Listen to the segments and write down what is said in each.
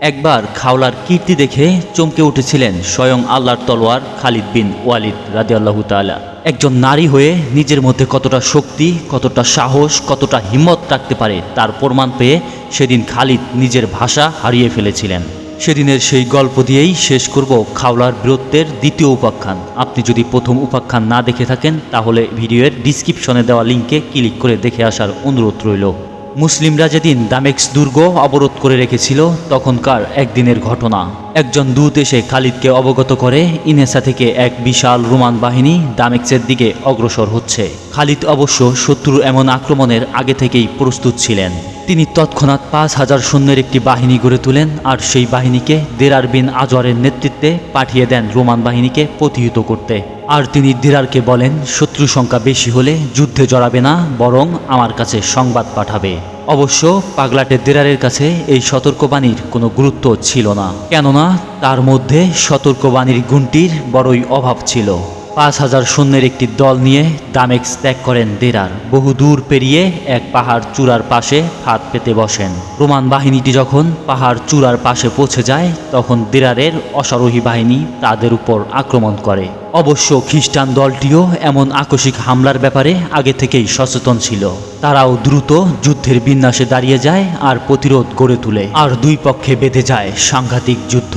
একবার খাওলার কীর্তি দেখে চমকে উঠেছিলেন স্বয়ং আল্লাহর তলোয়ার খালিদ বিন ওয়ালিদ রাদিয়াল্লাহু তাআলা। একজন নারী হয়ে নিজের মধ্যে কতটা শক্তি, কতটা সাহস, কতটা হিম্মত রাখতে পারে তার প্রমাণ পেয়ে সেদিন খালিদ নিজের ভাষা হারিয়ে ফেলেছিলেন। সেদিনের সেই গল্প দিয়েই শেষ করব খাওলার বীরত্বের দ্বিতীয় উপাখ্যান। আপনি যদি প্রথম উপাখ্যান না দেখে থাকেন, তাহলে ভিডিওর ডিসক্রিপশনে দেওয়া লিঙ্কে ক্লিক করে দেখে আসার অনুরোধ রইল। মুসলিমরা যেদিন দামেক্স দুর্গ অবরোধ করে রেখেছিল, তখনকার একদিনের ঘটনা। একজন দূত এসে খালিদকে অবগত করে, ইনেসা থেকে এক বিশাল রোমান বাহিনী দামেক্সের দিকে অগ্রসর হচ্ছে। খালিদ অবশ্য শত্রুর এমন আক্রমণের আগে থেকেই প্রস্তুত ছিলেন। তিনি তৎক্ষণাৎ পাঁচ হাজার সৈন্যের একটি বাহিনী গড়ে তোলেন আর সেই বাহিনীকে দেরার বিন আজরের নেতৃত্বে পাঠিয়ে দেন রোমান বাহিনীকে প্রতিহিত করতে। আর তিনি দিরারকে বলেন, শত্রু সংখ্যা বেশি হলে যুদ্ধে জড়াবে না, বরং আমার কাছে সংবাদ পাঠাবে। অবশ্য পাগলাটে দেরারের কাছে এই সতর্কবাণীর কোনো গুরুত্ব ছিল না, কেননা তার মধ্যে সতর্কবাণীর গুণটির বড়ই অভাব ছিল। পাঁচ হাজার সৈন্যের একটি দল নিয়ে দামেক্স ত্যাগ করেন দেরার। বহু দূর পেরিয়ে এক পাহাড় চূড়ার পাশে হাত পেতে বসেন। রোমান বাহিনীটি যখন পাহাড় চূড়ার পাশে পৌঁছে যায়, তখন দেরারের অশ্বারোহী বাহিনী তাদের উপর আক্রমণ করে। অবশ্য খ্রিস্টান দলটিও এমন আকস্মিক হামলার ব্যাপারে আগে থেকেই সচেতন ছিল। তারাও দ্রুত যুদ্ধের বিন্যাসে দাঁড়িয়ে যায় আর প্রতিরোধ গড়ে তোলে। আর দুই পক্ষে বেঁধে যায় সাংঘাতিক যুদ্ধ।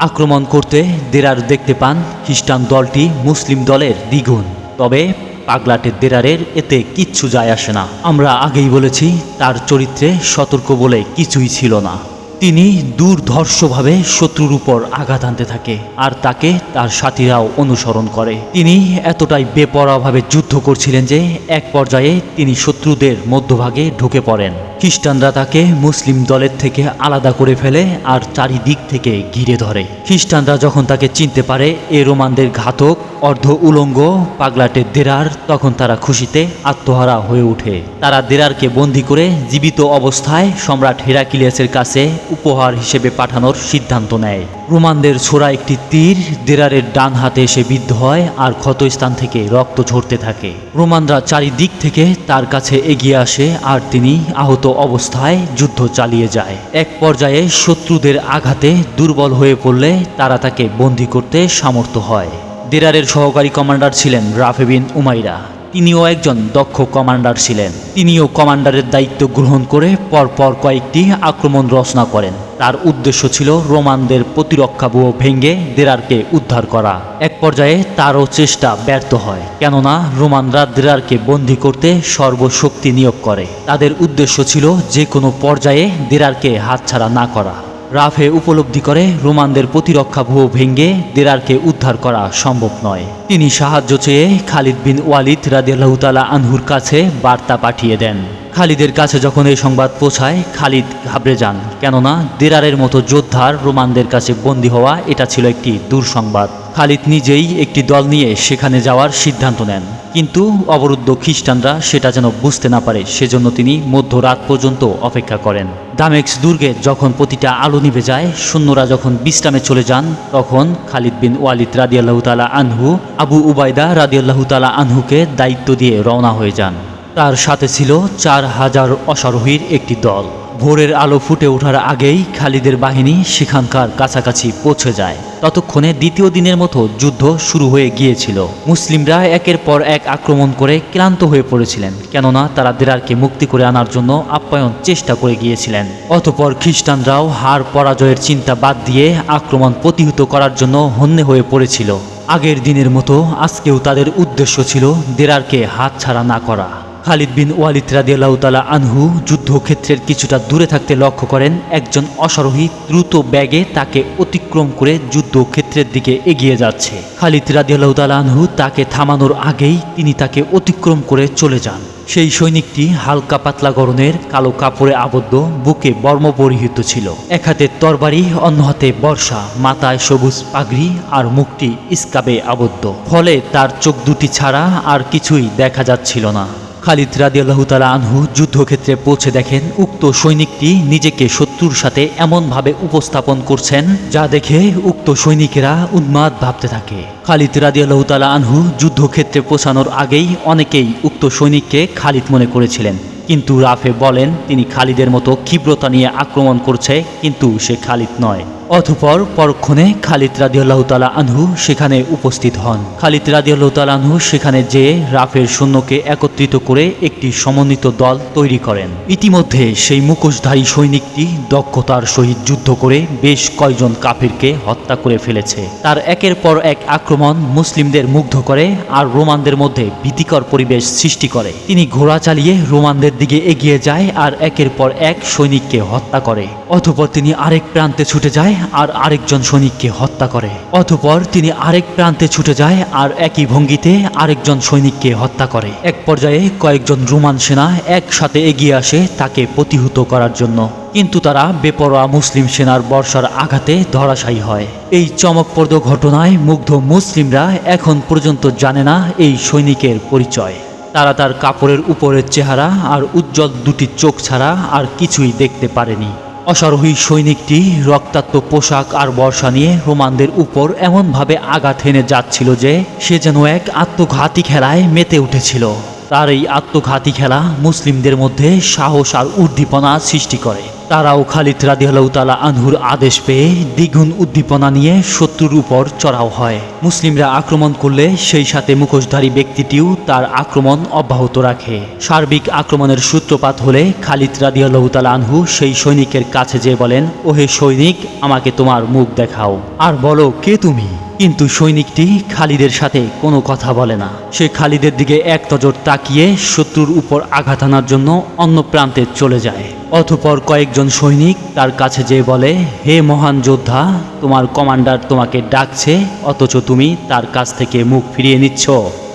আক্রমণ করতে দেরার দেখতে পান খ্রিস্টান দলটি মুসলিম দলের দ্বিগুণ। তবে পাগলাটের দেরারের এতে কিচ্ছু যায় আসে না। আমরা আগেই বলেছি, তার চরিত্রে সতর্ক বলে কিছুই ছিল না। তিনি দুর্ধর্ষভাবে শত্রুর উপর আঘাত আনতে থাকে আর তাকে তার সাথীরাও অনুসরণ করে। তিনি এতটাই বেপরোয়াভাবে যুদ্ধ করছিলেন যে, এক পর্যায়ে তিনি শত্রুদের মধ্যভাগে ঢুকে পড়েন। খ্রিস্টানরা তাকে মুসলিম দলের থেকে আলাদা করে ফেলে আর চারিদিক থেকে ঘিরে ধরে। খ্রিস্টানরা যখন তাকে চিনতে পারে, এ রোমানদের ঘাতক, অর্ধ উলঙ্গ, পাগলাটে দেরার, তখন তারা খুশিতে আত্মহারা হয়ে ওঠে। তারা দেরারকে বন্দি করে জীবিত অবস্থায় সম্রাট হেরাকিলিয়াসের কাছে উপহার হিসেবে পাঠানোর সিদ্ধান্ত নেয়। রোমানদের ছোড়া একটি তীর দেরারের ডান হাতে এসে বিদ্ধ হয় আর ক্ষতস্থান থেকে রক্ত ঝরতে থাকে। রোমানরা চারিদিক থেকে তার কাছে এগিয়ে আসে আর তিনি আহত অবস্থায় যুদ্ধ চালিয়ে যায়। এক পর্যায়ে শত্রুদের আঘাতে দুর্বল হয়ে পড়লে তারা তাকে বন্দি করতে সামর্থ্য হয়। দেরারের সহকারী কমান্ডার ছিলেন রাফেবিন উমাইরা। তিনিও একজন দক্ষ কমান্ডার ছিলেন। তিনিও কমান্ডারের দায়িত্ব গ্রহণ করে পরপর কয়েকটি আক্রমণ রচনা করেন। তার উদ্দেশ্য ছিল রোমানদের প্রতিরক্ষা ব্যূহ ভেঙে দেরারকে উদ্ধার করা। এক পর্যায়ে তারও চেষ্টা ব্যর্থ হয়, কেননা রোমানরা দেরারকে বন্দী করতে সর্বশক্তি নিয়োগ করে। তাদের উদ্দেশ্য ছিল যে কোনো পর্যায়ে দেরারকে হাতছাড়া না করা। রাফে উপলব্ধি করে, রোমানদের প্রতিরক্ষা ভুয়ো ভেঙ্গে দেরারকে উদ্ধার করা সম্ভব নয়। তিনি সাহায্য চেয়ে খালিদ বিন ওয়ালিদ রাদিয়াল্লাহু তাআলা আনহুর কাছে বার্তা পাঠিয়ে দেন। খালিদের কাছে যখন এই সংবাদ পৌঁছায়, খালিদ ঘাবড়ে যান। কেননা, দেরারের মতো যোদ্ধার রোমানদের কাছে বন্দী হওয়া এটা ছিল একটি দুঃসংবাদ। খালিদ নিজেই একটি দল নিয়ে সেখানে যাওয়ার সিদ্ধান্ত নেন। কিন্তু অবরুদ্ধ খ্রিস্টানরা সেটা যেন বুঝতে না পারে, সেজন্য তিনি মধ্যরাত পর্যন্ত অপেক্ষা করেন। দামেক্স দুর্গে যখন প্রতিটা আলো নিভে যায়, সৈন্যরা যখন বিশ্রামে চলে যান, তখন খালিদ বিন ওয়ালিদ রাদিয়াল্লাহু তাআলা আনহু, আবু উবাইদা রাদিয়াল্লাহু তাআলা আনহুকে দায়িত্ব দিয়ে রওনা হয়ে যান। তার সাথে ছিল চার হাজার অশ্বারোহীর একটি দল। ভোরের আলো ফুটে ওঠার আগেই খালিদের বাহিনী সেখানকার কাছাকাছি পৌঁছে যায়। ততক্ষণে দ্বিতীয় দিনের মতো যুদ্ধ শুরু হয়ে গিয়েছিল। মুসলিমরা একের পর এক আক্রমণ করে ক্লান্ত হয়ে পড়েছিলেন, কেননা তারা দেরারকে মুক্তি করে আনার জন্য আপ্যায়ন চেষ্টা করে গিয়েছিলেন। অতপর খ্রিস্টানরাও হার পরাজয়ের চিন্তা বাদ দিয়ে আক্রমণ প্রতিহত করার জন্য হন্যে হয়ে পড়েছিল। আগের দিনের মতো আজকেও তাদের উদ্দেশ্য ছিল দেরারকে হাতছাড়া না করা। খালিদ বিন ওয়ালিদ রাদিয়াল্লাহু তাআলা আনহু যুদ্ধক্ষেত্রের কিছুটা দূরে থাকতে লক্ষ্য করেন, একজন অশ্বারোহী দ্রুত ব্যাগে তাকে অতিক্রম করে যুদ্ধক্ষেত্রের দিকে এগিয়ে যাচ্ছে। খালিদ রাদিয়াল্লাহু তাআলা আনহু তাকে থামানোর আগেই তিনি তাকে অতিক্রম করে চলে যান। সেই সৈনিকটি হালকা পাতলা গরনের কালো কাপড়ে আবদ্ধ, বুকে বর্ম পরিহিত ছিল। এক হাতে তরবারি, অন্য হাতে বর্ষা, মাথায় সবুজ পাগড়ি আর মুখটি ইস্কাবে আবদ্ধ। ফলে তার চোখ দুটি ছাড়া আর কিছুই দেখা যাচ্ছিল না। খালিদ রাদিয়াল্লাহু তালা আনহু যুদ্ধক্ষেত্রে পৌঁছে দেখেন উক্ত সৈনিকটি নিজেকে শত্রুর সাথে এমনভাবে উপস্থাপন করছেন যা দেখে উক্ত সৈনিকেরা উন্মাদ ভাবতে থাকে। খালিদ রাদিয়াল্লাহু তালা আনহু যুদ্ধক্ষেত্রে পৌঁছানোর আগেই অনেকেই উক্ত সৈনিককে খালিদ মনে করেছিলেন। কিন্তু রাফে বলেন, তিনি খালিদের মতো ক্ষিপ্রতা নিয়ে আক্রমণ করছে, কিন্তু সে খালিদ নয়। অতঃপর পরক্ষণে খালিদ রাদিয়াল্লাহু তাআলা আনহু সেখানে উপস্থিত হন। খালিদ রাদিয়াল্লাহু তাআলা আনহু সেখানে যে রাফের সৈন্যকে একত্রিত করে একটি সমন্বিত দল তৈরি করেন। ইতিমধ্যে সেই মুখোশধারী সৈনিকটি দক্ষতার সহিত যুদ্ধ করে বেশ কয়জন কাফিরকে হত্যা করে ফেলেছে। তার একের পর এক আক্রমণ মুসলিমদের মুগ্ধ করে আর রোমানদের মধ্যে ভীতিকর পরিবেশ সৃষ্টি করে। তিনি ঘোড়া চালিয়ে রোমানদের দিকে এগিয়ে যায় আর একের পর এক সৈনিককে হত্যা করে। অতঃপর তিনি আরেক প্রান্তে ছুটে যায় আর আরেকজন সৈনিককে হত্যা করে। অতঃপর তিনি আরেক প্রান্তে ছুটে যায় আর একই ভঙ্গিতে আরেকজন সৈনিককে হত্যা করে। এক পর্যায়ে কয়েকজন রোমান সেনা একসাথে এগিয়ে আসে তাকে প্রতিহত করার জন্য। কিন্তু তারা বেপরোয়া মুসলিম সেনার বর্ষার আঘাতে ধরাশায়ী হয়। এই চমকপ্রদ ঘটনায় মুগ্ধ মুসলিমরা এখন পর্যন্ত জানে না এই সৈনিকের পরিচয়। তারা তার কাপড়ের উপরের চেহারা আর উজ্জ্বল দুটি চোখ ছাড়া আর কিছুই দেখতে পারেনি। অশ্বারোহী সৈনিকটি রক্তাক্ত পোশাক আর বর্ষা নিয়ে রোমানদের উপর এমনভাবে আঘাত হেনে যাচ্ছিল যে সে যেন এক আত্মঘাতী খেলায় মেতে উঠেছিল। তার এই আত্মঘাতী খেলা মুসলিমদের মধ্যে সাহস আর উদ্দীপনা সৃষ্টি করে। তারাও খালিদ রাদিয়াল্লাহু তাআলা আনহুর আদেশ পেয়ে দ্বিগুণ উদ্দীপনা নিয়ে শত্রুর উপর চড়াও হয়। মুসলিমরা আক্রমণ করলে সেই সাথে মুখোশধারী ব্যক্তিটিও তার আক্রমণ অব্যাহত রাখে। সার্বিক আক্রমণের সূত্রপাত হলে খালিদ রাদিয়াল্লাহু তাআলা আনহু সেই সৈনিকের কাছে যেয়ে বলেন, ওহে সৈনিক, আমাকে তোমার মুখ দেখাও। আর বলো, কে তুমি? কিন্তু সৈনিকটি খালিদের সাথে কোনো কথা বলে না। সে খালিদের দিকে এক নজর তাকিয়ে শত্রুর উপর আঘাত আনার জন্য অন্য প্রান্তে চলে যায়। অতঃপর কয়েকজন সৈনিক তার কাছে যেয়ে বলে, হে মহান যোদ্ধা, তোমার কমান্ডার তোমাকে ডাকছে, অথচ তুমি তার কাছ থেকে মুখ ফিরিয়ে নিচ্ছ।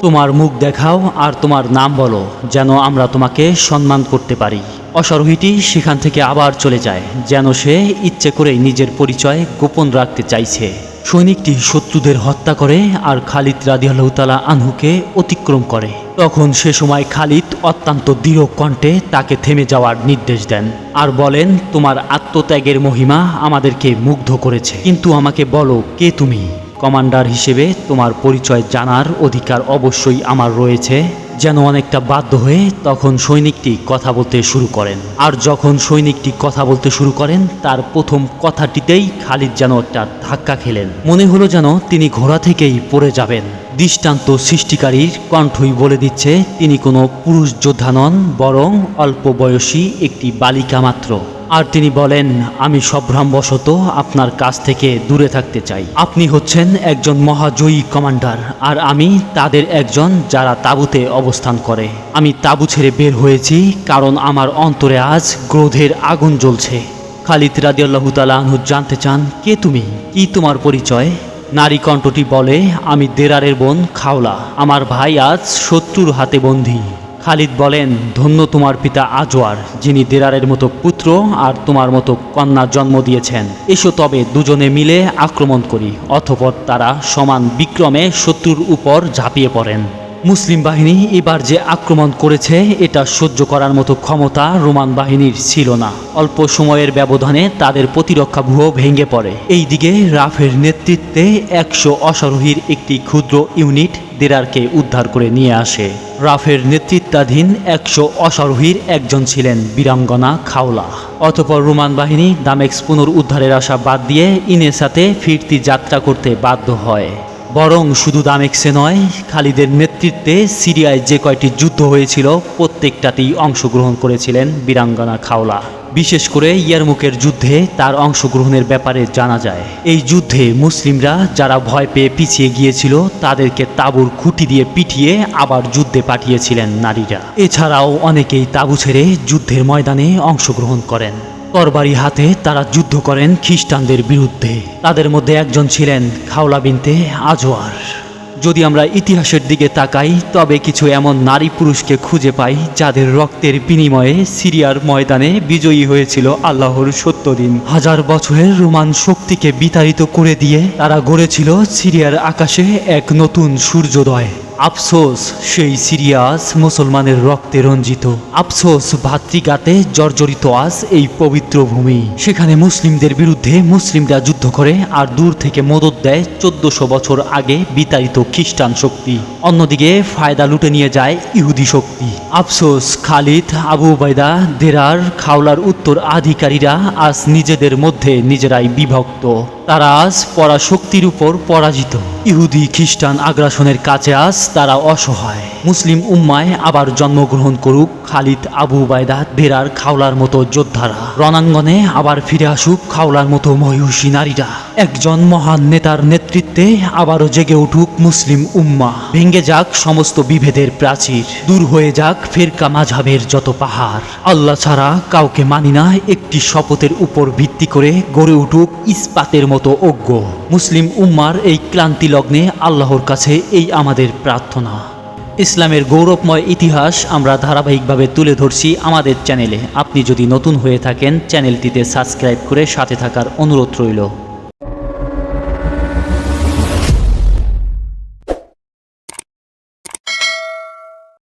তোমার মুখ দেখাও আর তোমার নাম বলো, যেন আমরা তোমাকে সম্মান করতে পারি। অশ্বারোহীটি সেখান থেকে আবার চলে যায়, যেন সে ইচ্ছে করেই নিজের পরিচয় গোপন রাখতে চাইছে। সৈনিকটি শত্রুদের হত্যা করে আর খালিদ রাদিয়াল্লাহু তাআলা আনহুকে অতিক্রম করে। তখন সে সময় খালিদ অত্যন্ত দৃঢ় কণ্ঠে তাকে থেমে যাওয়ার নির্দেশ দেন আর বলেন, তোমার আত্মত্যাগের মহিমা আমাদেরকে মুগ্ধ করেছে। কিন্তু আমাকে বলো, কে তুমি? কমান্ডার হিসেবে তোমার পরিচয় জানার অধিকার অবশ্যই আমার রয়েছে। যেন অনেকটা বাধ্য হয়ে তখন সৈনিকটি কথা বলতে শুরু করেন। আর যখন সৈনিকটি কথা বলতে শুরু করেন, তার প্রথম কথাটিতেই খালিদ যেন একটা ধাক্কা খেলেন। মনে হলো যেন তিনি ঘোড়া থেকেই পড়ে যাবেন। দৃষ্টান্ত সৃষ্টিকারীর কণ্ঠই বলে দিচ্ছে, তিনি কোনো পুরুষ যোদ্ধা নন, বরং অল্প বয়সী একটি বালিকা মাত্র। আর তিনি বলেন, আমি সভ্রামবশত আপনার কাছ থেকে দূরে থাকতে চাই। আপনি হচ্ছেন একজন মহাজয়ী কমান্ডার, আর আমি তাদের একজন যারা তাঁবুতে অবস্থান করে। আমি তাঁবু ছেড়ে বের হয়েছি, কারণ আমার অন্তরে আজ ক্রোধের আগুন জ্বলছে। খালিদ রাদিয়াল্লাহু তাআলা আনহু জানতে চান, কে তুমি? কি তোমার পরিচয়? নারী কণ্ঠটি বলে, আমি দেরারের বোন খাওলা। আমার ভাই আজ শত্রুর হাতে বন্দী। খালিদ বলেন, ধন্য তোমার পিতা আজওয়ার, যিনি দেরারের মতো পুত্র আর তোমার মতো কন্যা জন্ম দিয়েছেন। এসো তবে দুজনে মিলে আক্রমণ করি অথপর তারা সমান বিক্রমে শত্রুর উপর ঝাঁপিয়ে পড়েন। মুসলিম বাহিনী এবার যে আক্রমণ করেছে, এটা সহ্য করার মতো ক্ষমতা রোমান বাহিনীর ছিল না। অল্প সময়ের ব্যবধানে তাদের প্রতিরক্ষা ভূহ ভেঙে পড়ে। এইদিকে রাফের নেতৃত্বে একশো অশ্বারোহীর একটি ক্ষুদ্র ইউনিট দেরারকে উদ্ধার করে নিয়ে আসে। রাফের নেতৃত্বাধীন একশো অশ্বারোহীর একজন ছিলেন বীরাঙ্গনা খাওলা। অতপর রোমান বাহিনী দামেক্স পুনরুদ্ধারের আশা বাদ দিয়ে ইনেসাতে ফিরতি যাত্রা করতে বাধ্য হয়। বরং শুধু দামেক্সে নয়, খালিদের নেতৃত্বে সিরিয়ায় যে কয়টি যুদ্ধ হয়েছিল, প্রত্যেকটাতেই অংশগ্রহণ করেছিলেন বীরাঙ্গনা খাওলা। বিশেষ করে ইয়ারমুকের যুদ্ধে তার অংশগ্রহণের ব্যাপারে জানা যায়। এই যুদ্ধে মুসলিমরা যারা ভয় পেয়ে পিছিয়ে গিয়েছিল, তাদেরকে তাঁবুর খুঁটি দিয়ে পিটিয়ে আবার যুদ্ধে পাঠিয়েছিলেন নারীরা। এছাড়াও অনেকেই তাঁবু ছেড়ে যুদ্ধের ময়দানে অংশগ্রহণ করেন। তরবারি হাতে তারা যুদ্ধ করেন খ্রিস্টানদের বিরুদ্ধে। তাদের মধ্যে একজন ছিলেন খাওলা বিনতে আজওয়ার যদি আমরা ইতিহাসের দিকে তাকাই, তবে কিছু এমন নারী পুরুষকে খুঁজে পাই যাদের রক্তের বিনিময়ে সিরিয়ার ময়দানে বিজয়ী হয়েছিল আল্লাহর সত্য দিন। হাজার বছরের রোমান শক্তিকে বিতাড়িত করে দিয়ে তারা গড়েছিল সিরিয়ার আকাশে এক নতুন সূর্যোদয়। আফসোস, সেই সিরিয়াস মুসলমানের রক্তে রঞ্জিত। আফসোস ভাতৃগাতে জর্জরিত আজ এই পবিত্র পবিত্র ভূমি সেখানে মুসলিমদের বিরুদ্ধে মুসলিমরা যুদ্ধ করে আর দূর থেকে মদত দেয় চোদ্দশো বছর আগে বিতাড়িত খ্রিস্টান শক্তি। অন্যদিকে ফায়দা লুটে নিয়ে যায় ইহুদি শক্তি। আফসোস, খালিদ, আবু বাইদা দেরার, খাওলার উত্তর আধিকারীরা আজ নিজেদের মধ্যে নিজেরাই বিভক্ত। তারা আজ পরাশক্তির উপর পরাজিত। ইহুদি খ্রিস্টান আগ্রাসনের কাছে আজ তারা অসহায়। মুসলিম উম্মায় আবার জন্মগ্রহণ করুক খালিদ, আবু বাইদা দেরার, খাওলার মতো যোদ্ধারা। রণাঙ্গনে আবার ফিরে আসুক খাওলার মতো মহিষী নারীরা। একজন মহান নেতার নেতৃত্বে আবারও জেগে উঠুক মুসলিম উম্মা। ভেঙে যাক সমস্ত বিভেদের প্রাচীর, দূর হয়ে যাক ফেরকা মাঝাবের যত পাহাড়। আল্লাহ ছাড়া কাউকে মানি না, একটি শপথের উপর ভিত্তি করে গড়ে উঠুক ইস্পাতের মতো অজ্ঞ। মুসলিম উম্মার এই ক্লান্তি লগ্নে আল্লাহর কাছে এই আমাদের প্রার্থনা। ইসলামের গৌরবময় ইতিহাস আমরা ধারাবাহিকভাবে তুলে ধরছি আমাদের চ্যানেলে। আপনি যদি নতুন হয়ে থাকেন, চ্যানেলটিতে সাবস্ক্রাইব করে সাথে থাকার অনুরোধ রইল।